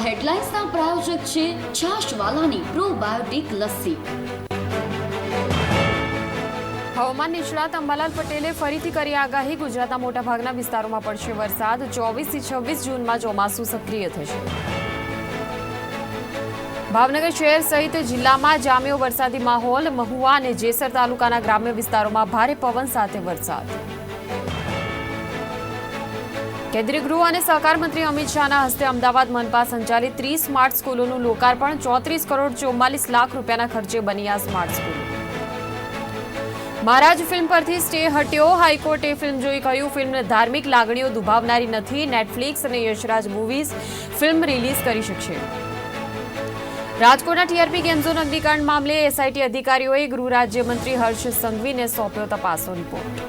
આ હેડલાઇન્સના પ્રાયોજક છે છાશવાલાની પ્રોબાયોટિક લસ્સી. હવામાન નિષ્ણાત અંબાલાલ પટેલે ફરીથી કરી આગાહી. ગુજરાતના મોટાભાગના વિસ્તારોમાં પડશે વરસાદ. ચોવીસથી છવ્વીસ જૂનમાં ચોમાસું સક્રિય થશે. ભાવનગર શહેર સહિત જિલ્લામાં જામ્યો વરસાદી માહોલ. મહુવા અને જેસર તાલુકાના ગ્રામ્ય વિસ્તારોમાં ભારે પવન સાથે વરસાદ. કેન્દ્રીય ગૃહ અને સહકાર મંત્રી અમિત શાહના હસ્તે અમદાવાદ મનપા સંચાલિત ત્રીસ સ્માર્ટ સ્કૂલોનું લોકાર્પણ, ચોત્રીસ કરોડ ચોમાલીસ લાખ રૂપિયાના ખર્ચે બની આ સ્માર્ટ સ્કૂલ. મહારાજ ફિલ્મ પરથી સ્ટે હટ્યો, હાઈકોર્ટે ફિલ્મ જોઈ કહ્યું, ફિલ્મ ધાર્મિક લાગણીઓ દુભાવનારી નથી, નેટફ્લિક્સ અને યશરાજ મૂવીઝ ફિલ્મ રિલીઝ કરી શકશે. રાજકોટના ટીઆરપી ગેમ ઝોન અગ્નિકાંડ મામલે એસઆઈટી અધિકારીઓએ ગૃહ રાજ્યમંત્રી હર્ષ સંઘવીને સોંપ્યો તપાસનો રિપોર્ટ.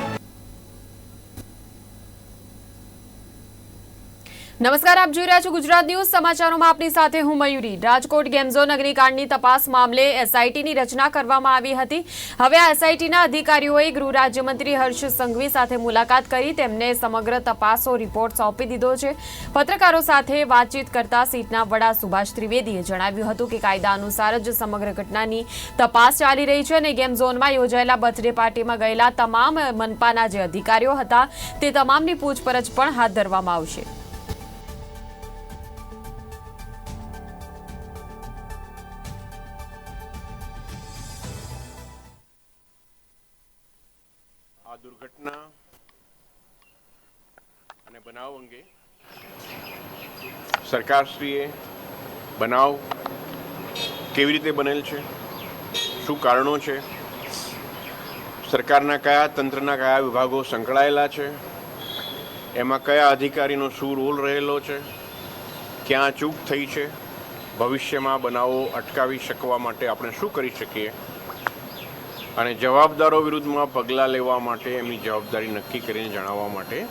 નમસ્કાર, આપ જોઈ રહ્યા છો ગુજરાત ન્યૂઝ. સમાચારોમાં આપની સાથે હું મયુરી. રાજકોટ ગેમઝોન અગ્નિકાંડની તપાસ મામલે એસઆઈટીની રચના કરવામાં આવી હતી. હવે આ એસઆઈટીના અધિકારીઓએ ગૃહ રાજ્યમંત્રી હર્ષ સંઘવી સાથે મુલાકાત કરી. તેમને સમગ્ર તપાસો રિપોર્ટ સોંપી દીધો છે. પત્રકારો સાથે વાતચીત કરતા સીટના વડા સુભાષ ત્રિવેદીએ જણાવ્યું હતું કે કાયદા અનુસાર જ સમગ્ર ઘટનાની તપાસ ચાલી રહી છે અને ગેમ ઝોનમાં યોજાયેલા બર્થડે પાર્ટીમાં ગયેલા તમામ મનપાના જે અધિકારીઓ હતા, તે તમામની પૂછપરછ પણ હાથ ધરવામાં આવશે. બનાવ અંગે? સરકારશ્રીએ બનાવ કેવી રીતે બનેલ છે? શું કારણો છે? સરકારના કયા તંત્રના કયા વિભાગો સંકળાયેલા છે? એમાં કયા અધિકારીનો શું રોલ રહેલો છે? ક્યાં ચૂક થઈ છે? ભવિષ્યમાં બનાવો અટકાવી શકવા માટે આપણે શું કરી શકીએ? અને જવાબદારો વિરુદ્ધમાં પગલાં લેવા માટે એમની જવાબદારી નક્કી કરીને જણાવવા માટે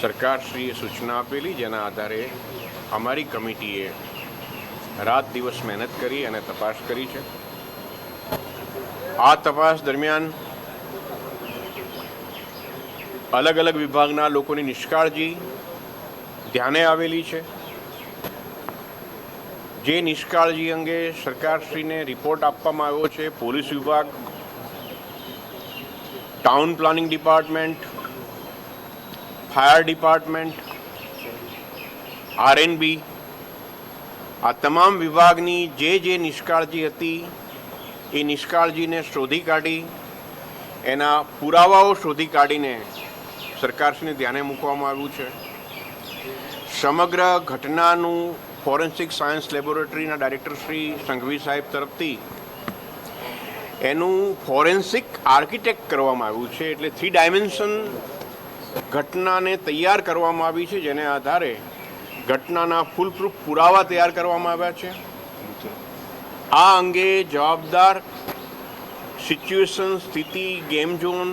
સરકારશ્રીએ સૂચના આપેલી, જેના આધારે અમારી કમિટીએ રાત દિવસ મહેનત કરી અને તપાસ કરી છે. આ તપાસ દરમિયાન અલગ અલગ વિભાગના લોકોની નિષ્કાળજી ધ્યાને આવેલી છે. જે નિષ્કાળજી અંગે સરકારશ્રીને રિપોર્ટ આપવામાં આવ્યો છે, પોલીસ વિભાગ, town planning department fire department, R N B, આ તમામ વિભાગની જે જે નિષ્કાળજી હતી, એ નિષ્કાળજીને શોધી કાઢી, એના પુરાવાઓ શોધી કાઢીને સરકારશ્રીને ધ્યાને મૂકવામાં આવ્યું છે. સમગ્ર ઘટનાનું ફોરેન્સિક સાયન્સ લેબોરેટરીના ડાયરેક્ટર શ્રી સંઘવી સાહેબ તરફથી એનું ફોરેન્સિક આર્કિટેક્ટ કરવામાં આવ્યું છે. એટલે થ્રી ડાયમેન્શન ઘટનાને તૈયાર કરવામાં આવી છે, જેને આધારે ઘટનાના ફૂલપ્રૂફ પુરાવા તૈયાર કરવામાં આવ્યા છે. આ અંગે જવાબદાર સિચ્યુએશન, સ્થિતિ, game zone,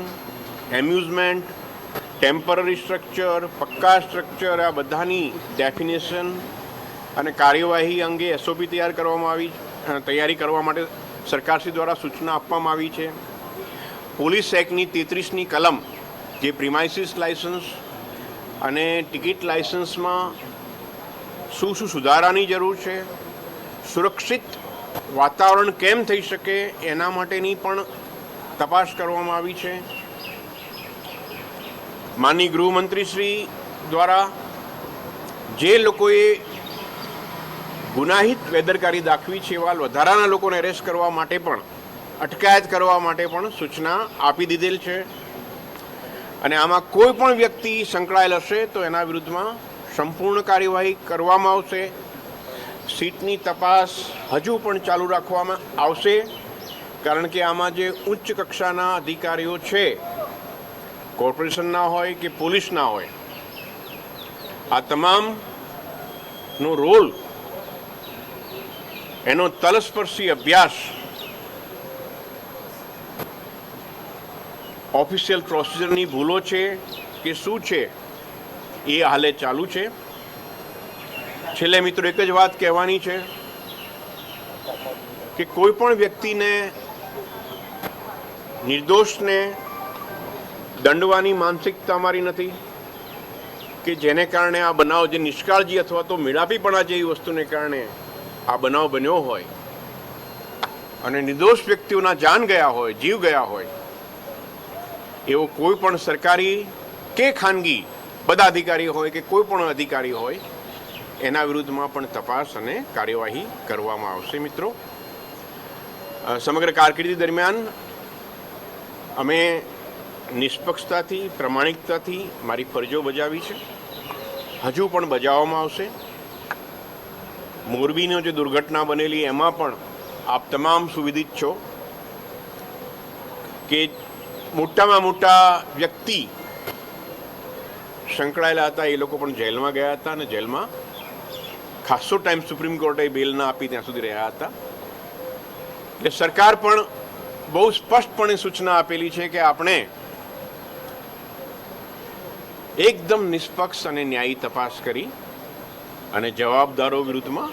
amusement, temporary structure, પક્કા structure, આ બધાની ડેફિનેશન અને કાર્યવાહી અંગે એસઓપી તૈયાર કરવામાં આવી તૈયારી કરવા માટે સરકારશ્રી દ્વારા સૂચના આપવામાં આવી છે. પોલીસ એક્ટની તેત્રીસની કલમ જે પ્રિમાઇસિસ લાયસન્સ અને ટિકિટ લાયસન્સમાં શું શું સુધારાની જરૂર છે, સુરક્ષિત વાતાવરણ કેમ થઈ શકે, એના માટેની પણ તપાસ કરવામાં આવી છે. માનની ગૃહમંત્રીશ્રી દ્વારા જે લોકોએ ગુનાહિત બેદરકારી દાખવી છે એવા વધારાના લોકોને એરેસ્ટ કરવા માટે પણ, અટકાયત કરવા માટે પણ સૂચના આપી દીધેલ છે. અને આમાં કોઈ પણ વ્યક્તિ સંકળાયેલ હશે તો એના વિરુદ્ધમાં સંપૂર્ણ કાર્યવાહી કરવામાં આવશે. સીટની તપાસ હજુ પણ ચાલુ રાખવામાં આવશે, કારણ કે આમાં જે ઉચ્ચ કક્ષાના અધિકારીઓ છે કોર્પોરેશનના હોય કે પોલીસના હોય, આ તમામનો રોલ, એનો તલસ્પર્શી અભ્યાસ ઓફિશિયલ પ્રોસિજરની ભૂલો છે કે શું છે? એ હાલે ચાલુ છે. છેલ્લે મિત્રો એક જ વાત કહેવાની છે કે કોઈ પણ વ્યક્તિને નિર્દોષને દંડવાની માનસિકતા મારી નથી કે જેને કારણે આ બનાવ જે નિષ્કાળજી અથવા તો મેળાપીપણા જેવી વસ્તુને કારણે આ બનાવ બન્યો હોય. અને નિર્દોષ વ્યક્તિઓના જાન ગયા હોય, જીવ ગયા હોય એવો કોઈ પણ સરકારી કે ખાનગી બધા અધિકારી હોય કે કોઈ પણ અધિકારી હોય, એના વિરુદ્ધમાં પણ તપાસ અને કાર્યવાહી કરવામાં આવશે મિત્રો. સમગ્ર કારકિર્દી દરમિયાન અમે નિષ્પક્ષતાથી, પ્રમાણિકતાથી મારી ફરજો બજાવી છે. હજુ પણ બજાવવામાં આવશે. મોરબીની જે દુર્ઘટના બનેલી, એમાં પણ આપ તમામ સુવિધિત છો કે મોટામાં મોટા વ્યક્તિ સંકળાયેલા હતા, એ લોકો પણ જેલમાં ગયા હતા અને જેલમાં ખાસો ટાઈમ સુપ્રીમ કોર્ટે બેલ ના આપી ત્યાં સુધી રહ્યા હતા. એટલે સરકાર પણ બહુ સ્પષ્ટપણે સૂચના આપેલી છે કે આપણે એકદમ નિષ્પક્ષ અને ન્યાયી તપાસ કરી અને જવાબદારો વિરુદ્ધમાં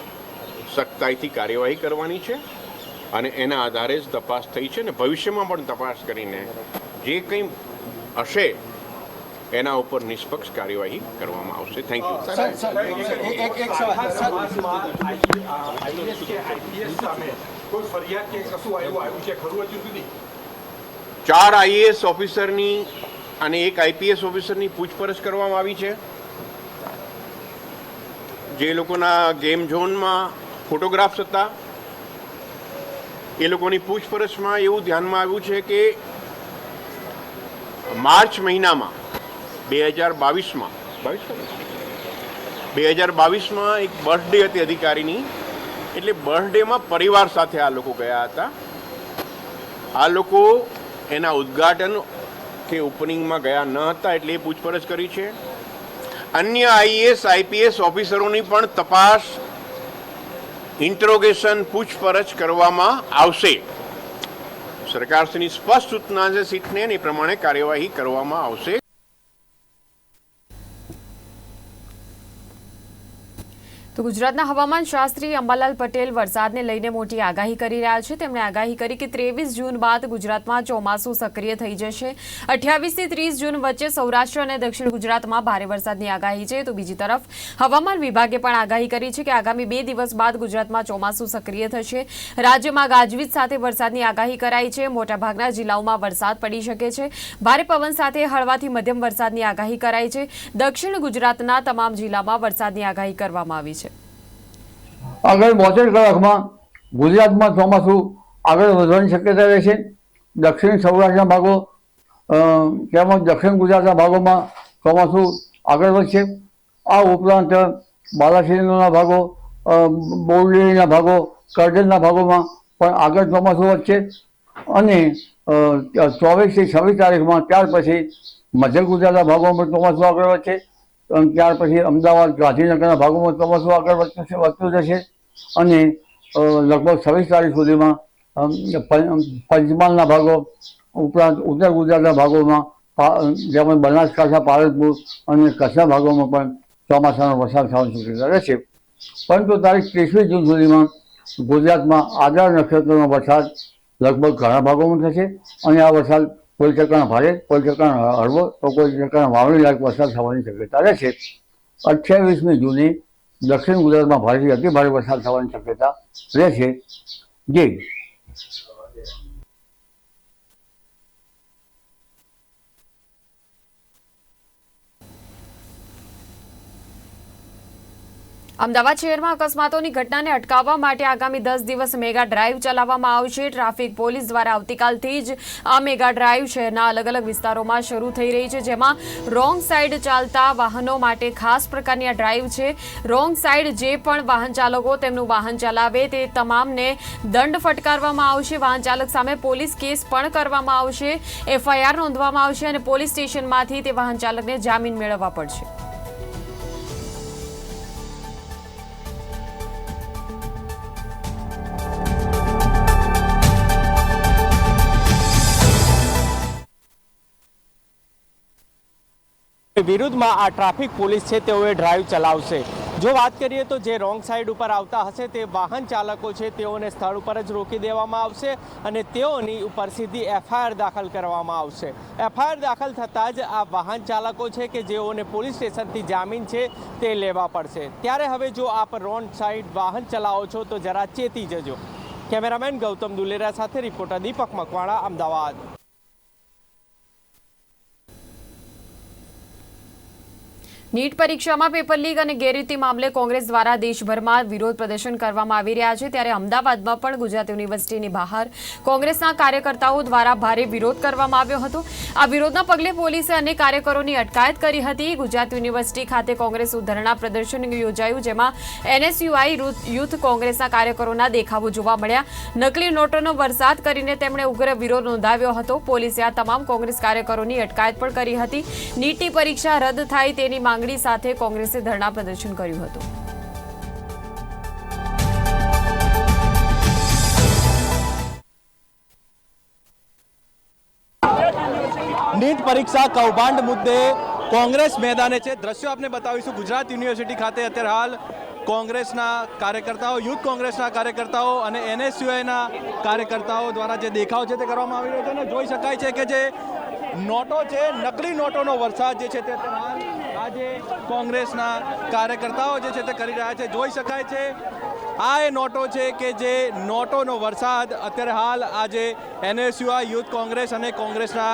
સખ્તાઈથી કાર્યવાહી કરવાની છે અને એના આધારે જ તપાસ થઈ છે ને ભવિષ્યમાં પણ તપાસ કરીને જે કંઈ હશે એના ઉપર નિષ્પક્ષ કાર્યવાહી કરવામાં આવશે. થેન્ક યુ સર સર એક એક એક સવાલ. સર આઈએસ કે આઈપીએસ સામે કોઈ ફરિયાદ કે કશું આવ્યું આવ્યું છે? ખરું હજુ સુધી? ચાર આઈએએસ ઓફિસરની અને એક આઈપીએસ ઓફિસરની પૂછપરછ કરવામાં આવી છે. જે લોકોના ગેમ ઝોનમાં ફોટોગ્રાફ્સ હતા એ લોકોની પૂછપરછમાં એવું ધ્યાનમાં આવ્યું છે કે માર્ચ મહિનામાં, બે હજાર બાવીસમાં, બે હજાર બાવીસમાં એક બર્થડે હતી અધિકારીની. એટલે બર્થડેમાં પરિવાર સાથે આ લોકો ગયા હતા. આ લોકો એના ઉદ્ઘાટન કે ઓપનિંગમાં ગયા ન હતા એટલે એ પૂછપરછ કરી છે. અન્ય આઈએએસ આઈપીએસ ઓફિસરોની પણ તપાસ ઇન્ટ્રોગેશન પૂછપરછ કરવામાં આવશે. સરકારશ્રીની સ્પષ્ટ સૂચના છે સીટને એ પ્રમાણે કાર્યવાહી કરવામાં આવશે. તો ગુજરાતના હવામાન શાસ્ત્રી અંબાલાલ પટેલ વરસાદને લઈને મોટી આગાહી કરી રહ્યા છે. તેમણે આગાહી કરી કે ત્રેવીસ જૂન બાદ ગુજરાતમાં ચોમાસું સક્રિય થઈ જશે. અઠ્યાવીસથી ત્રીસ જૂન વચ્ચે સૌરાષ્ટ્ર અને દક્ષિણ ગુજરાતમાં ભારે વરસાદની આગાહી છે. તો બીજી તરફ હવામાન વિભાગે પણ આગાહી કરી છે કે આગામી બે દિવસ બાદ ગુજરાતમાં ચોમાસું સક્રિય થશે. રાજ્યમાં ગાજવીજ સાથે વરસાદની આગાહી કરાઈ છે. મોટાભાગના જિલ્લાઓમાં વરસાદ પડી શકે છે. ભારે પવન સાથે હળવાથી મધ્યમ વરસાદની આગાહી કરાઈ છે. દક્ષિણ ગુજરાતના તમામ જિલ્લામાં વરસાદની આગાહી કરવામાં આવી છે. આગળ બોતેર કલાકમાં ગુજરાતમાં ચોમાસું આગળ વધવાની શક્યતા રહેશે દક્ષિણ સૌરાષ્ટ્રના ભાગો તેમજ દક્ષિણ ગુજરાતના ભાગોમાં ચોમાસું આગળ વધશે આ ઉપરાંત બાલાસિનોરના ભાગો બોરડીના ભાગો, કરજણના ભાગોમાં પણ આગળ ચોમાસું વધશે અને ચોવીસથી છવ્વીસ તારીખમાં ત્યાર પછી મધ્ય ગુજરાતના ભાગોમાં ચોમાસું આગળ વધશે અને ત્યાર પછી અમદાવાદ ગાંધીનગરના ભાગોમાં ચોમાસું આગળ વધતું છે, વધતું જશે અને લગભગ છવ્વીસ તારીખ સુધીમાં પંચમહાલના ભાગો, ઉપરાંત ઉત્તર ગુજરાતના ભાગોમાં જેમાં બનાસકાંઠા, પાલનપુર અને કચ્છના ભાગોમાં પણ ચોમાસાનો વરસાદ થવાની શક્યતા રહેશે. પરંતુ તારીખ ત્રીસમી જૂન સુધીમાં ગુજરાતમાં આધાર નક્ષત્રનો વરસાદ લગભગ ઘણા ભાગોમાં થશે અને આ વરસાદ કોઈ ટકાના ભારે કોઈ ચકાણા હળવો, તો કોઈ ટકાના વાવણી લાયક વરસાદ થવાની શક્યતા રહેશે અઠ્યાવીસમી જૂને દક્ષિણ ગુજરાતમાં ભારેથી અતિ ભારે વરસાદ થવાની શક્યતા રહેશે જે. અમદાવાદ શહેરમાં અકસ્માતોની ઘટનાને અટકાવવા માટે આગામી દસ દિવસ મેગા ડ્રાઈવ ચલાવવામાં આવશે. ટ્રાફિક પોલીસ દ્વારા આવતીકાલથી જ આ મેગા ડ્રાઈવ શહેરના અલગ અલગ વિસ્તારોમાં શરૂ થઈ રહી છે, જેમાં રોંગ સાઈડ ચાલતા વાહનો માટે ખાસ પ્રકારની આ ડ્રાઈવ છે. રોંગ સાઈડ જે પણ વાહન ચાલકો તેમનું વાહન ચલાવે તે તમામને દંડ ફટકારવામાં આવશે. વાહન ચાલક સામે પોલીસ કેસ પણ કરવામાં આવશે. એફઆઈઆર નોંધવામાં આવશે અને પોલીસ સ્ટેશનમાંથી તે વાહન ચાલકને જામીન મેળવવા પડશે. વિરુદ્ધમાં આ ટ્રાફિક પોલીસ છે, તેઓએ ડ્રાઈવ ચલાવશે. જો વાત કરીએ તો જે રોંગ સાઈડ ઉપર આવતા હશે, તે વાહન ચાલકો છે, તેઓને સ્થળ ઉપર જ રોકી દેવામાં આવશે અને તેઓની ઉપર સીધી એફઆઈઆર દાખલ કરવામાં આવશે. એફઆઈઆર દાખલ થતાં જ આ વાહન ચાલકો છે કે જેઓને પોલીસ સ્ટેશનથી જામીન છે, તે લેવા પડશે. ત્યારે હવે જો આપ રોંગ સાઈડ વાહન ચલાવો છો, તો જરા ચેતી જજો. કેમેરામેન ગૌતમ દુલેરા સાથે રિપોર્ટર દીપક મકવાણા, અમદાવાદ. નીટ પરીક્ષામાં પેપર લીક અને ગેરરીતિ મામલે કોંગ્રેસ દ્વારા દેશભરમાં વિરોધ પ્રદર્શન કરવામાં આવી રહ્યા છે. ત્યારે અમદાવાદમાં પણ ગુજરાત યુનિવર્સિટીની બહાર કોંગ્રેસના કાર્યકર્તાઓ દ્વારા ભારે વિરોધ કરવામાં આવ્યો હતો. આ વિરોધના પગલે પોલીસે અનેક કાર્યકરોની અટકાયત કરી હતી. ગુજરાત યુનિવર્સિટી ખાતે કોંગ્રેસ ધરણા પ્રદર્શન યોજાયું, જેમાં એનએસયુઆઈ યુથ કોંગ્રેસના કાર્યકરોના દેખાવો જોવા મળ્યા. નકલી નોટોનો વરસાદ કરીને તેમણે ઉગ્ર વિરોધ નોંધાવ્યો હતો. પોલીસે આ તમામ કોંગ્રેસ કાર્યકરોની અટકાયત પણ કરી હતી. નીટની પરીક્ષા રદ થાય તેની માંગણી સાથે કોંગ્રેસે ધરણા પ્રદર્શન કર્યું હતું. નીટ પરીક્ષા કૌભાંડ મુદ્દે કોંગ્રેસ મેદાને છે. દ્રશ્યો આપને બતાવીશું. ગુજરાત યુનિવર્સિટી ખાતે અત્યારે હાલ કોંગ્રેસના કાર્યકર્તાઓ, યુથ કોંગ્રેસના કાર્યકર્તાઓ અને એનએસયુઆઈના કાર્યકર્તાઓ દ્વારા જે દેખાવ છે તે કરવામાં આવી રહ્યો છે. અને જોઈ શકાય છે કે જે નોટો છે, નકલી નોટોનો વરસાદ જે છે તે આજે કોંગ્રેસના કાર્યકર્તાઓ જે છે તે કરી રહ્યા છે. જોઈ શકાય છે, આ એ નોટો છે કે જે નોટોનો વરસાદ અત્યારે હાલ આજે એનએસયુઆ યુથ કોંગ્રેસ અને કોંગ્રેસના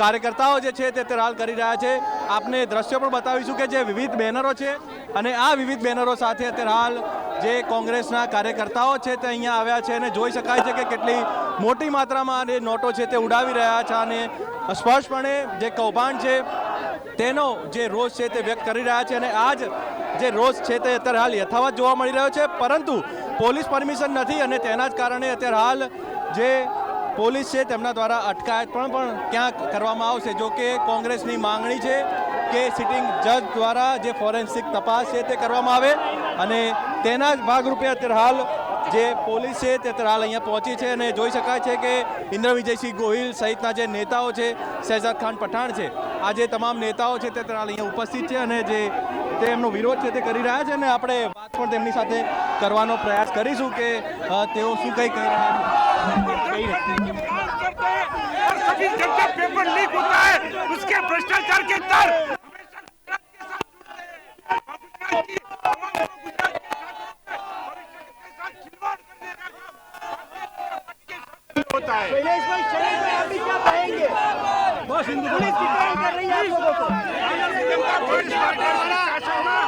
કાર્યકર્તાઓ જે છે તે અત્યારે હાલ કરી રહ્યા છે. આપને દ્રશ્યો પણ બતાવીશું કે જે વિવિધ બેનરો છે અને આ વિવિધ બેનરો સાથે અત્યારે હાલ જે કોંગ્રેસના કાર્યકર્તાઓ છે તે અહીંયા આવ્યા છે અને જોઈ શકાય છે કે કેટલી મોટી માત્રામાં જે નોટો છે તે ઉડાવી રહ્યા છે અને સ્પષ્ટપણે જે કૌભાંડ છે તેનો જે રોષ છે તે વ્યક્ત કરી રહ્યા છે અને આ જ જે રોષ છે તે અત્યારે હાલ યથાવત જોવા મળી રહ્યો છે. પરંતુ પોલીસ પરમિશન નથી અને તેના જ કારણે અત્યારે હાલ જે પોલીસ છે તેમના દ્વારા અટકાયત પણ પણ ક્યાંક કરવામાં આવશે. જો કે કોંગ્રેસની માંગણી છે કે સિટિંગ જજ દ્વારા જે ફોરેન્સિક તપાસ છે તે કરવામાં આવે અને તેના જ ભાગરૂપે અત્યારે હાલ જે પોલીસ છે તે અત્યારે હાલ અહીંયા પહોંચી છે અને જોઈ શકાય છે કે ઇન્દ્ર વિજયસિંહ ગોહિલ સહિતના જે નેતાઓ છે શહેજાદ ખાન પઠાણ છે આ જે તમામ નેતાઓ છે તે અત્યારે હાલ અહીંયા ઉપસ્થિત છે અને જે તે એમનો વિરોધ છે તે કરી રહ્યા છે અને આપણે વાત પણ તેમની સાથે કરવાનો પ્રયાસ કરીશું કે અ, તેઓ શું કંઈ કહી રહ્યા છે और सभी जब जब पेपर लीक होता है उसके भ्रष्टाचार के दर पुलिस शासन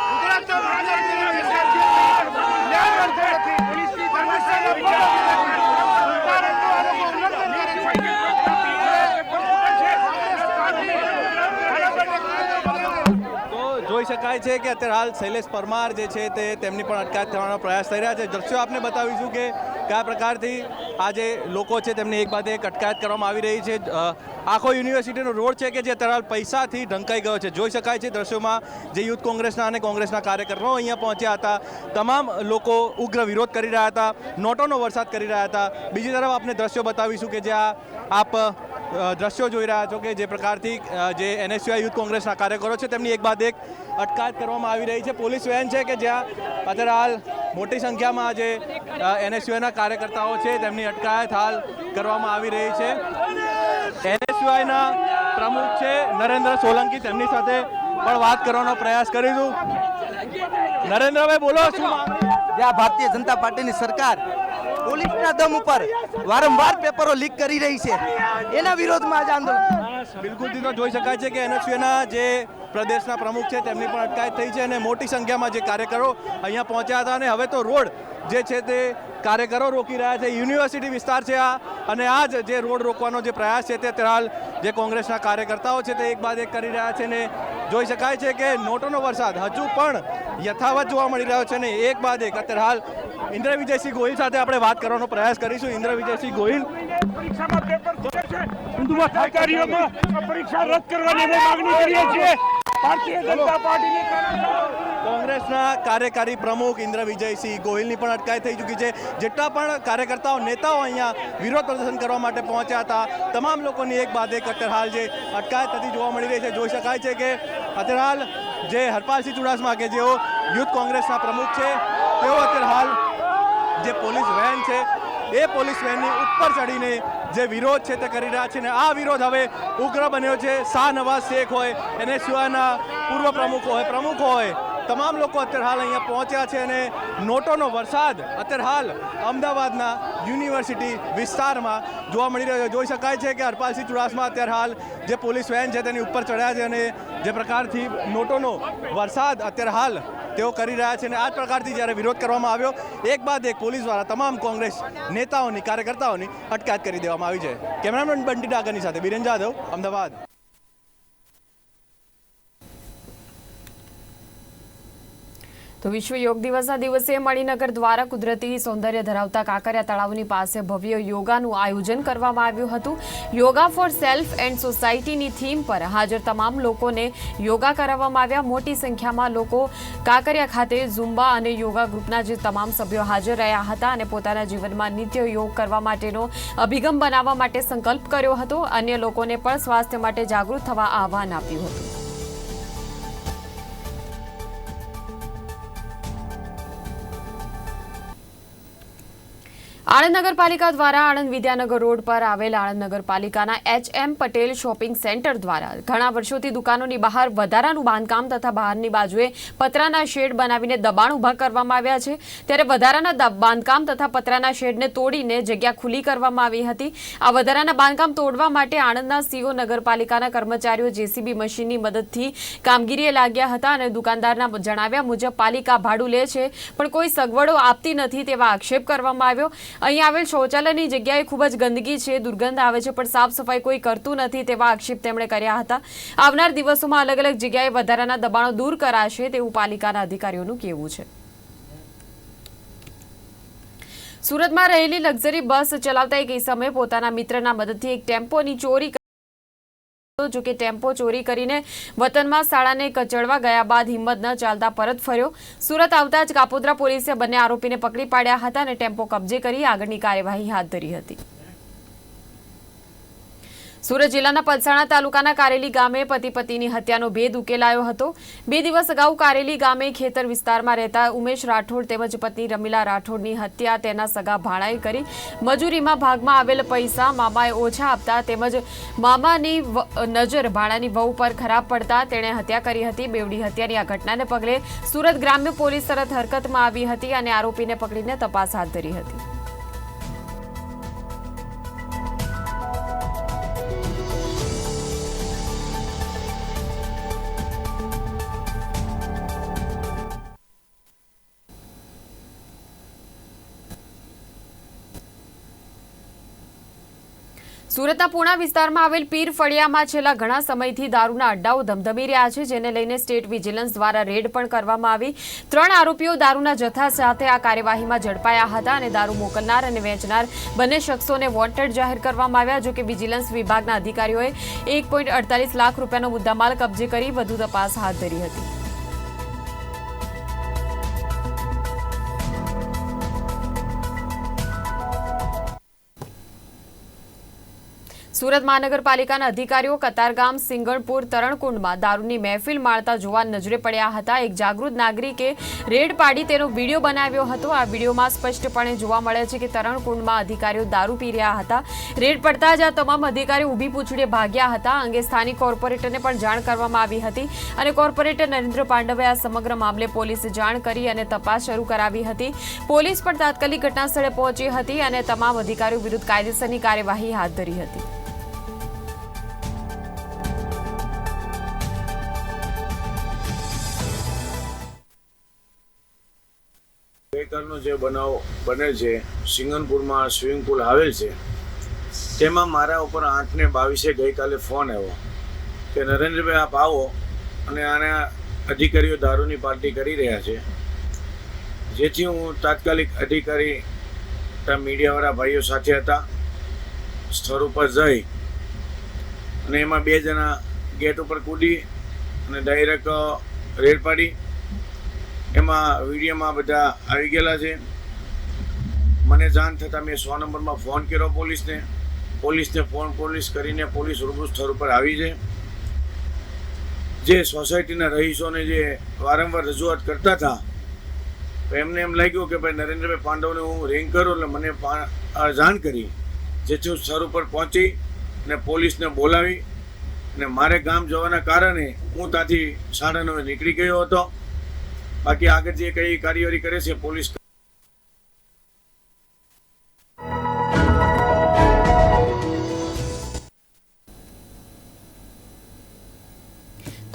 શકાય છે કે અત્યારે હાલ શૈલેષ પરમાર જે છે તે તેમની પણ અટકાયત થવાનો પ્રયાસ થઈ રહ્યા છે. દ્રશ્યો આપને બતાવીશું કે કયા પ્રકારથી આ જે લોકો છે તેમની એક બાદ એક અટકાયત કરવામાં આવી રહી છે. આખો યુનિવર્સિટીનો રોડ છે કે જે અત્યારે હાલ પૈસાથી ઢંકાઈ ગયો છે. જોઈ શકાય છે દ્રશ્યોમાં જે યુથ કોંગ્રેસના અને કોંગ્રેસના કાર્યકરો અહીંયા પહોંચ્યા હતા. તમામ લોકો ઉગ્ર વિરોધ કરી રહ્યા હતા. નોટોનો વરસાદ કરી રહ્યા હતા. બીજી તરફ આપને દ્રશ્યો બતાવીશું કે જ્યાં આપ દ્રશ્યો જોઈ રહ્યા છો કે જે પ્રકારથી જે એનએસયુઆઈ યુથ કોંગ્રેસના કાર્યકરો છે, તેમની એક બાદ એક અટકાયત કરવામાં આવી રહી છે. પોલીસ વેન છે કે જ્યાં અત્યારે હાલ મોટી સંખ્યામાં આજે એનએસયુઆઈના કાર્યકર્તાઓ છે, તેમની અટકાયત હાલ કરવામાં આવી રહી છે. એનએસયુઆઈના પ્રમુખ છે નરેન્દ્ર સોલંકી, તેમની સાથે પણ વાત કરવાનો પ્રયાસ કરીશું. નરેન્દ્રભાઈ, બોલો, શું? જે ભારતીય જનતા પાર્ટીની સરકાર પોલીસના દમ ઉપર વારંવાર પેપરો લીક કરી રહી છે. એના વિરોધમાં આજે આંદોલન. બિલકુલ તો જોઈ શકાય છે કે એનએસયુના જે પ્રદેશના પ્રમુખ છે, તેમની પણ અટકાયત થઈ છે અને મોટી સંખ્યામાં જે કાર્યકરો અહીંયા પહોંચ્યા હતા અને હવે તો રોડ જે છે તે કાર્યકરો રોકી રહ્યા છે. યુનિવર્સિટી વિસ્તાર છે આ અને આ જ જે રોડ રોકવાનો જે પ્રયાસ છે તે અત્યારે જે કોંગ્રેસના કાર્યકર્તાઓ છે તે એક બાદ એક કરી રહ્યા છે ને જોઈ શકાય છે કે નોટોનો વરસાદ હજુ પણ યથાવત જોવા મળી રહ્યો છે ને એક બાદ એક અત્યારે હાલ ઇન્દ્ર વિજયસિંહ ગોહિલ સાથે આપણે વાત કરવાનો પ્રયાસ કરીશું. ઇન્દ્ર વિજયસિંહ ગોહિલ છે. પરીક્ષા રદ કરવાની અમે કરીએ છીએ. ભારતીય જનતા પાર્ટીની કોંગ્રેસના કાર્યકારી પ્રમુખ ઇન્દ્ર વિજયસિંહ ગોહિલની પણ અટકાયત થઈ ચૂકી છે. જેટલા પણ કાર્યકર્તાઓ, નેતાઓ અહીંયા વિરોધ પ્રદર્શન કરવા માટે પહોંચ્યા હતા, તમામ લોકોની એક બાદ એક અત્યારે હાલ જે અટકાયત થતી જોવા મળી રહી છે. જોઈ શકાય છે કે અત્યારે હાલ જે હરપાલસિંહ ચુડાસમા કે જેઓ યુથ કોંગ્રેસના પ્રમુખ છે, તેઓ અત્યારે હાલ જે પોલીસ વેન છે, એ પોલીસ વેનની ઉપર ચડીને જે વિરોધ છે તે કરી રહ્યા છે ને આ વિરોધ હવે ઉગ્ર બન્યો છે. શાહ નવાઝ શેખ હોય એને સિવાયના પૂર્વ પ્રમુખો હોય, પ્રમુખ હોય તમામ લોકો અત્યારે હાલ અહીંયા પહોંચ્યા છે અને નોટોનો વરસાદ અત્યારે હાલ અમદાવાદના યુનિવર્સિટી વિસ્તારમાં જોવા મળી રહ્યો છે. જોઈ શકાય છે કે હરપાલસિંહ ચુડાસમા અત્યારે હાલ જે પોલીસ વેન છે તેની ઉપર ચડ્યા છે અને જે પ્રકારથી નોટોનો વરસાદ અત્યારે હાલ તેઓ કરી રહ્યા છે અને આ પ્રકારથી જ્યારે વિરોધ કરવામાં આવ્યો, એક બાદ એક પોલીસ દ્વારા તમામ કોંગ્રેસ નેતાઓની, કાર્યકર્તાઓની અટકાયત કરી દેવામાં આવી છે. કેમેરામેન બંટી ડાગરની સાથે બિરેન જાદવ અમદાવાદ. તો વિશ્વ યોગ દિવસના દિવસે મણિનગર દ્વારા કુદરતી સૌંદર્ય ધરાવતા કાંકરિયા તળાવની પાસે ભવ્ય યોગાનું આયોજન કરવામાં આવ્યું હતું. યોગા ફોર સેલ્ફ એન્ડ સોસાયટીની થીમ પર હાજર તમામ લોકોને યોગા કરાવવામાં આવ્યા. મોટી સંખ્યામાં લોકો કાંકરિયા ખાતે ઝુંબા અને યોગા ગ્રુપના જે તમામ સભ્યો હાજર રહ્યા હતા અને પોતાના જીવનમાં નિત્ય યોગ કરવા માટેનો અભિગમ બનાવવા માટે સંકલ્પ કર્યો હતો. અન્ય લોકોને પણ સ્વાસ્થ્ય માટે જાગૃત થવા આહવાન આપ્યું હતું. આણંદ નગરપાલિકા દ્વારા આણંદ વિદ્યાનગર રોડ પર આવેલ આણંદ નગરપાલિકાના H M Patel shopping centre દ્વારા ઘણા વર્ષોથી દુકાનોની બહાર વધારાનું બાંધકામ તથા બહારની બાજુએ પતરાના શેડ બનાવીને દબાણ ઊભા કરવામાં આવ્યા છે. ત્યારે વધારાના બાંધકામ તથા પતરાના શેડને તોડીને જગ્યા ખુલ્લી કરવામાં આવી હતી. આ વધારાના બાંધકામ તોડવા માટે આણંદના સીઓ નગરપાલિકાના કર્મચારીઓ જેસીબી મશીનની મદદથી કામગીરીએ લાગ્યા હતા અને દુકાનદારના જણાવ્યા મુજબ પાલિકા ભાડું લે છે, પણ કોઈ સગવડો આપતી નથી તેવા આક્ષેપ કરવામાં આવ્યો. અહીં આવેલ શૌચાલયની જગ્યાએ ખૂબ જ ગંદકી છે, દુર્ગંધ આવે છે, પણ સાફ સફાઈ કોઈ કરતું નથી તેવા આક્ષેપ તેમણે કર્યા હતા. આવનાર દિવસોમાં અલગ અલગ જગ્યાએ વધારાના દબાણો દૂર કરાશે તેવું પાલિકાના અધિકારીઓનું કહેવું છે. સુરતમાં રહેલી લક્ઝરી બસ ચલાવતા એક સમયે પોતાના મિત્રના મદદથી એક ટેમ્પોની ચોરી જો કે ટેમ્પો ચોરી કરીને વતનમાં શાળાને કચડવા ગયા બાદ હિંમત ન ચાલતા પરત ફર્યો. સુરત આવતા જ કાપોદ્રા પોલીસે બંને આરોપીને પકડી પાડ્યા હતા અને ટેમ્પો કબજે કરી આગળની કાર્યવાહી હાથ ધરી હતી. સુરત જિલ્લાના પલસાણા તાલુકાના કારેલી ગામે પતિ પતિની હત્યાનો ભેદ ઉકેલાયો હતો. બે દિવસ અગાઉ કારેલી ગામે ખેતર વિસ્તારમાં રહેતા ઉમેશ રાઠોડ તેમજ પત્ની રમીલા રાઠોડની હત્યા, તેના સગા ભાણાએ કરી મજૂરીમાં ભાગમાં આવેલ પૈસા મામાએ ઓછા આપતા તેમજ મામાની નજર ભાણાની વહુ પર ખરાબ પડતા તેણે હત્યા કરી હતી. બેવડી હત્યાની આ ઘટનાને પગલે સુરત ગ્રામ્ય પોલીસ તરત હરકતમાં આવી હતી અને આરોપીને પકડીને તપાસ હાથ ધરી હતી. સુરતના પૂણા વિસ્તારમાં આવેલ પીર ફળિયામાં છેલ્લા ઘણા સમયથી દારૂના અડ્ડાઓ ધમધમી રહ્યા છે, જેને લઈને સ્ટેટ વિજિલન્સ દ્વારા રેડ પણ કરવામાં આવી. ત્રણ આરોપીઓ દારૂના જથ્થા સાથે આ કાર્યવાહીમાં ઝડપાયા હતા અને દારૂ મોકલનાર અને વેચનાર બંને શખ્સોને વોન્ટેડ જાહેર કરવામાં આવ્યા, જોકે વિજિલન્સ વિભાગના અધિકારીઓએ એક લાખ રૂપિયાનો મુદ્દામાલ કબજે કરી વધુ તપાસ હાથ ધરી હતી. સુરત મહાનગરપાલિકાના અધિકારીઓ કતારગામ, સિંગણપુર, તરણકુંડમાં દારૂની મહેફિલ માણતા જોવા નજરે પડ્યા હતા. એક જાગૃત નાગરિકે રેડ પાડી તેનો વીડિયો બનાવ્યો હતો. આ વિડીયોમાં સ્પષ્ટપણે જોવા મળે છે કે તરણકુંડમાં અધિકારીઓ દારૂ પી રહ્યા હતા. રેડ પડતા જ આ તમામ અધિકારીઓ ઊભી પૂછડે ભાગ્યા હતા. અંગે સ્થાનિક કોર્પોરેટરને પણ જાણ કરવામાં આવી હતી અને કોર્પોરેટર નરેન્દ્ર પાંડવે આ સમગ્ર મામલે પોલીસે જાણ કરી અને તપાસ શરૂ કરાવી હતી. પોલીસ પણ તાત્કાલિક ઘટનાસ્થળે પહોંચી હતી અને તમામ અધિકારીઓ વિરુદ્ધ કાયદેસરની કાર્યવાહી હાથ ધરી હતી. ગઈકાલનો જે બનાવ બને છે, સિંગનપુરમાં સ્વિમિંગ પુલ આવેલ છે, તેમાં મારા ઉપર આઠને બાવીસે ગઈકાલે ફોન આવ્યો કે, નરેન્દ્રભાઈ, આપ આવો અને આના અધિકારીઓ દારૂની પાર્ટી કરી રહ્યા છે. જેથી હું તાત્કાલિક અધિકારી ત્યાં મીડિયાવાળા ભાઈઓ સાથે હતા, સ્થળ ઉપર જઈ અને એમાં બે જણા ગેટ ઉપર કૂદી અને ડાયરેક્ટ રેડ પાડી એમાં વિડીયોમાં બધા આવી ગયેલા છે. મને જાણ થતાં મેં સો નંબરમાં ફોન કર્યો પોલીસને. પોલીસને ફોન પોલીસ કરીને પોલીસ રૂબરૂ સ્થળ ઉપર આવી છે. જે સોસાયટીના રહીશોને જે વારંવાર રજૂઆત કરતા હતા, તો એમને એમ લાગ્યું કે ભાઈ નરેન્દ્રભાઈ પાંડવને હું રેન્ક કરું એટલે મને જાણ કરી. જેથી હું સ્થળ ઉપર પહોંચી ને પોલીસને બોલાવી ને મારે ગામ જવાના કારણે હું ત્યાંથી સાડા નવે નીકળી ગયો હતો. બાકી આગળ જે કઈ કાર્યવાહી કરે છે પોલીસ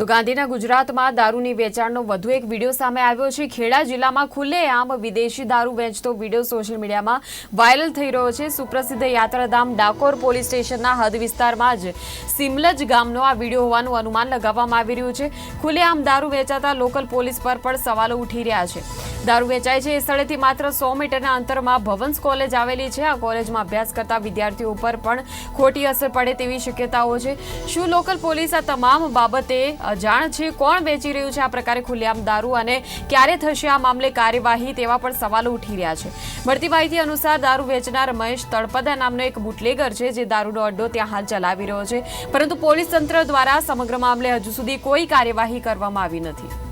ગાંધીના ગુજરાતમાં દારૂની વેચાણનો વધુ એક વીડિયો સામે આવ્યો છે. ખેડા જિલ્લામાં ખુલ્લેઆમ વિદેશી દારૂ વેચતો વીડિયો સોશિયલ મીડિયામાં વાયરલ થઈ રહ્યો છે. સુપ્રસિદ્ધ યાત્રાધામ ડાકોર પોલીસ સ્ટેશનના હદ વિસ્તારમાં જ સિમલજ ગામનો આ વીડિયો હોવાનું અનુમાન લગાવવામાં આવી રહ્યું છે. ખુલ્લેઆમ દારૂ વેચાતા લોકલ પોલીસ પર પણ સવાલો ઉઠી રહ્યા છે. દારૂ વેચાય છે એ સ્થળેથી માત્ર સો મીટરના અંતરમાં ભવન્સ કોલેજ આવેલી છે. આ કોલેજમાં અભ્યાસ કરતા વિદ્યાર્થીઓ ઉપર પણ ખોટી અસર પડે તેવી શક્યતાઓ છે. શું લોકલ પોલીસ આ તમામ બાબતે અજાણ છે કોણ વેચી રહ્યું છે આ પ્રકારે ખુલ્લેઆમ દારૂ અને ક્યારે થશે આ મામલે કાર્યવાહી તેવા પણ સવાલો ઉઠી રહ્યા છે. મળતી માહિતી અનુસાર દારૂ વેચનાર મહેશ તળપદા નામનો એક બુટલેગર છે જે દારૂનો અડ્ડો ત્યાં હાલ ચલાવી રહ્યો છે. પરંતુ પોલીસ તંત્ર દ્વારા સમગ્ર મામલે હજુ સુધી કોઈ કાર્યવાહી કરવામાં આવી નથી.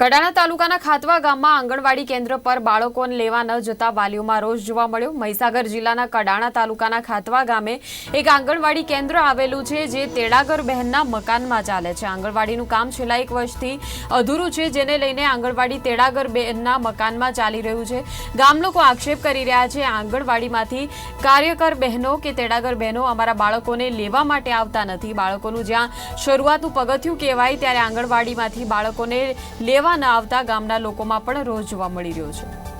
કડાણા તાલુકાના ખાતવા ગામમાં આંગણવાડી કેન્દ્ર પર બાળકોને લેવા ન જતા વાલીઓમાં રોષ જોવા મળ્યો. મહીસાગર જિલ્લાના કડાણા તાલુકાના ખાતવા ગામે એક આંગણવાડી કેન્દ્ર આવેલું છે જે તેડાગર બહેનના મકાનમાં ચાલે છે. આંગણવાડીનું કામ છેલ્લા એક વર્ષથી અધૂરું છે, જેને લઈને આંગણવાડી તેડાગર બહેનના મકાનમાં ચાલી રહ્યું છે. ગામ લોકો આક્ષેપ કરી રહ્યા છે, આંગણવાડીમાંથી કાર્યકર બહેનો કે તેડાગર બહેનો અમારા બાળકોને લેવા માટે આવતા નથી. બાળકોનું જ્યાં શરૂઆતનું પગથિયું કહેવાય, ત્યારે આંગણવાડીમાંથી બાળકોને લેવા ન આવતા ગામના લોકોમાં પણ રોષ જોવા મળી રહ્યો છે.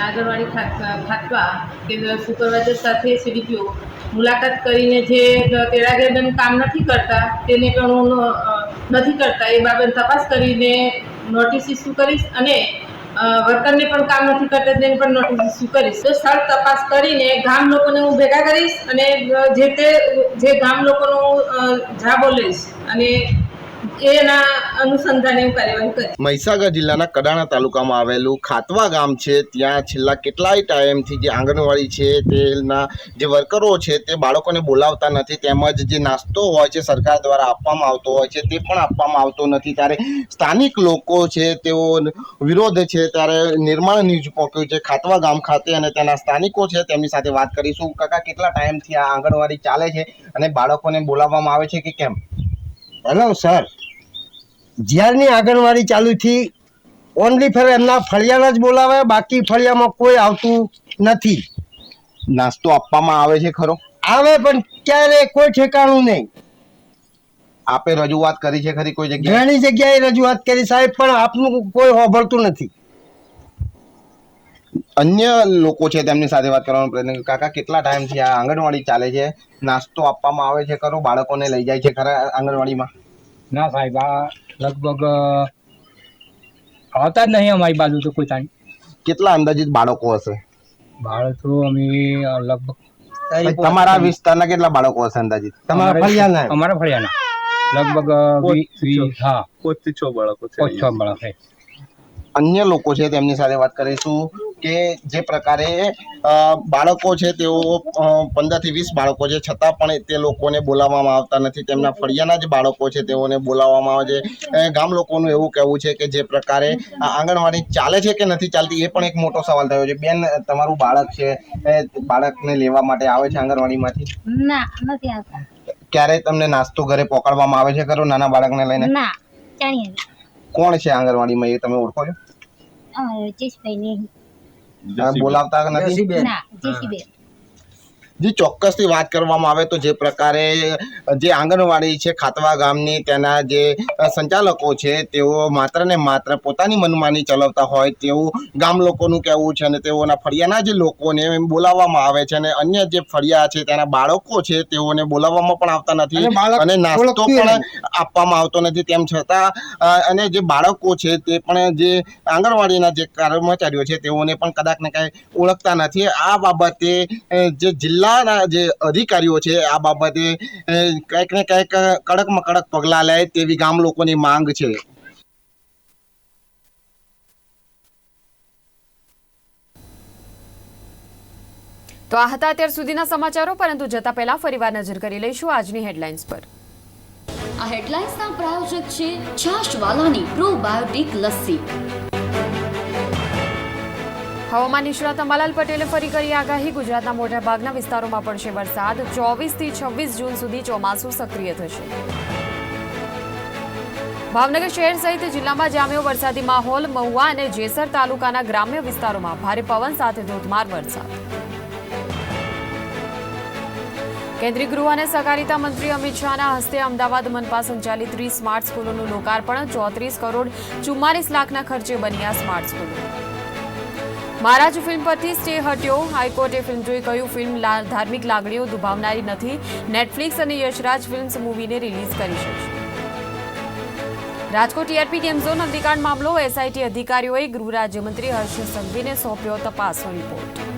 આંગણવાડી ખાત- ખાતવા કે સુપરવાઇઝર સાથે સીડીપીઓ મુલાકાત કરીને જે તેડાગેરનું કામ નથી કરતા, તેને પણ હું નથી કરતા, એ બાબત તપાસ કરીને નોટિસ ઇસ્યુ કરીશ અને વર્કરને પણ કામ નથી કરતા, તેને પણ નોટિસ ઇસ્યુ કરીશ. તો સ્થળ તપાસ કરીને ગામ લોકોને હું ભેગા કરીશ અને જે તે, જે ગામ લોકોનો હું જાબો લઈશ અને એના અનુસંધાને હું કાર્યવાહી કરીશ મહીસાગર જિલ્લાના કડાણા તાલુકામાં આવેલું ખાતવા ગામ છે. ત્યાં છેલ્લા કેટલાય ટાઈમથી જે આંગણવાડી છે તેના જે વર્કરો છે તે બાળકોને બોલાવતા નથી. તેમજ જે નાસ્તો હોય છે સરકાર દ્વારા આપવામાં આવતો હોય છે તે પણ આપવામાં આવતો નથી. ત્યારે સ્થાનિક લોકો છે તેઓ વિરોધ છે. ત્યારે નિર્માણ ન્યૂઝ પહોંચ્યું છે ખાતવા ગામ ખાતે અને તેના સ્થાનિકો છે તેમની સાથે વાત કરીશું. કાકા કેટલા ટાઈમથી આ આંગણવાડી ચાલે છે અને બાળકોને બોલાવવામાં આવે છે કે કેમ? હેલો સર જ્યારની આંગણવાડી ચાલુ થી ઓનલી ફર એમના ફળિયાના જ બોલાવે બાકી ફળિયામાં કોઈ આવતું નથી. નાસ્તો આપવામાં આવે છે ખરો? આવે પણ ક્યારે કોઈ ઠેકાણું નહીં. આપે રજૂઆત કરી છે ખરી કોઈ જગ્યાએ? ઘણી જગ્યાએ રજૂઆત કરી સાહેબ પણ આપનું કોઈ હોભળતું નથી. અન્ય લોકો છે તેમની સાથે વાત કરવાનો પ્રયત્ન કાકા કેટલા ટાઈમથી આ આંગણવાડી ચાલે છે? નાસ્તો આપવામાં આવે છે ખરો? બાળકોને લઈ જાય છે ખરા આંગણવાડીમાં? ના સાહેબ આ લગભગ આવતા જ નહીં અમારી બાજુ તો કોઈ ટાઈમ કેટલા અંદાજિત બાળકો હશે? બાળકો અમે લગભગ તમારા વિસ્તારના કેટલા બાળકો હશે અંદાજિત? તમારા ફળિયાના? અમારા ફળિયાના. લગભગ હા. પાંચથી છ બાળકો છે પાંચ છ બાળક છે. અન્ય લોકો છે તેમની સાથે વાત કરીશું કે જે પ્રકારે બાળકો છે તેઓ પંદરથી વીસ બાળકો છે. છતાં પણ તે લોકોને બોલાવવામાં આવતા નથી. તેમના ફળિયાના જ બાળકો છે તેઓને બોલાવવામાં આવે છે. ગામ લોકોનું એવું કહેવું છે કે જે પ્રકારે આંગણવાડી ચાલે છે કે નથી ચાલતી એ પણ એક મોટો સવાલ થયો છે. બેન તમારું બાળક છે બાળકને લેવા માટે આવે છે આંગણવાડીમાંથી? ના નથી આવતા. ક્યારે તમને નાસ્તો ઘરે પકડવામાં આવે છે ખરો? નાના બાળકને લઈને? ના કોણ છે આંગણવાડીમાં એ તમે ઓળખો છો? જયેશભાઈ નહીં. અ, બોલાવતા નથી? ના જેસીબેન જે ચોક્કસથી વાત કરવામાં આવે તો જે પ્રકારે જે આંગણવાડી છે ખાતવા ગામની તેના જે સંચાલકો છે તેઓ માત્ર ને માત્ર પોતાની મનમાની ચલાવતા હોય તેવું ગામ લોકોનું કહેવું છે અને તેઓના ફળિયાના જે લોકોને બોલાવવામાં આવે છે અને અન્ય જે ફળિયા છે તેના બાળકો છે તેઓને બોલાવવામાં પણ આવતા નથી અને નાસ્તો પણ આપવામાં આવતો નથી. તેમ છતાં અને જે બાળકો છે તે પણ જે આંગણવાડીના જે કર્મચારીઓ છે તેઓને પણ કદાચ ને કાંઈ ઓળખતા નથી. આ બાબતે જે જિલ્લા જિલ્લાના જે અધિકારીઓ છે આ બાબતે કંઈક ને કંઈક કડકમાં કડક પગલાં લે તેવી ગામ લોકોની માંગ છે. તો આ હતા અત્યાર સુધીના સમાચારો પરંતુ જતા પહેલા ફરીવાર નજર કરી લઈશું આજની હેડલાઇન્સ પર. આ હેડલાઇન્સના પ્રાયોજક છે છાશવાલાની પ્રોબાયોટિક લસ્સી. હવામાન નિષ્ણાત અંબાલાલ પટેલે ફરી કરી આગાહી. ગુજરાતના મોટાભાગના વિસ્તારોમાં પડશે વરસાદ. ચોવીસથી છવ્વીસ જૂન સુધી ચોમાસું સક્રિય થશે. ભાવનગર શહેર સહિત જિલ્લામાં જામ્યો વરસાદી માહોલ. મહુવા અને જેસર તાલુકાના ગ્રામ્ય વિસ્તારોમાં ભારે પવન સાથે ધોધમાર વરસાદ. કેન્દ્રીય ગૃહ અને સહકારિતા મંત્રી અમિત શાહના હસ્તે અમદાવાદ મનપા સંચાલિત ત્રીસ સ્માર્ટ સ્કૂલોનું લોકાર્પણ. ચોત્રીસ કરોડ ચુમ્માલીસ લાખના ખર્ચે બની આ સ્માર્ટ સ્કૂલો. મહારાજ ફિલ્મ પરથી સ્ટે હટ્યો. હાઈકોર્ટે ફિલ્મ જોઈ કહ્યું, ફિલ્મ ધાર્મિક લાગણીઓ દુભાવનારી નથી. નેટફ્લિક્સ અને યશરાજ ફિલ્મ્સ મૂવીને રિલીઝ કરી શકશે રાજકોટ ટીઆરપી ગેમ ઝોન અગ્નિકાંડ મામલો, એસઆઈટી અધિકારીઓએ ગૃહ રાજ્યમંત્રી હર્ષ સંઘવીને સોંપ્યો તપાસનો રિપોર્ટ.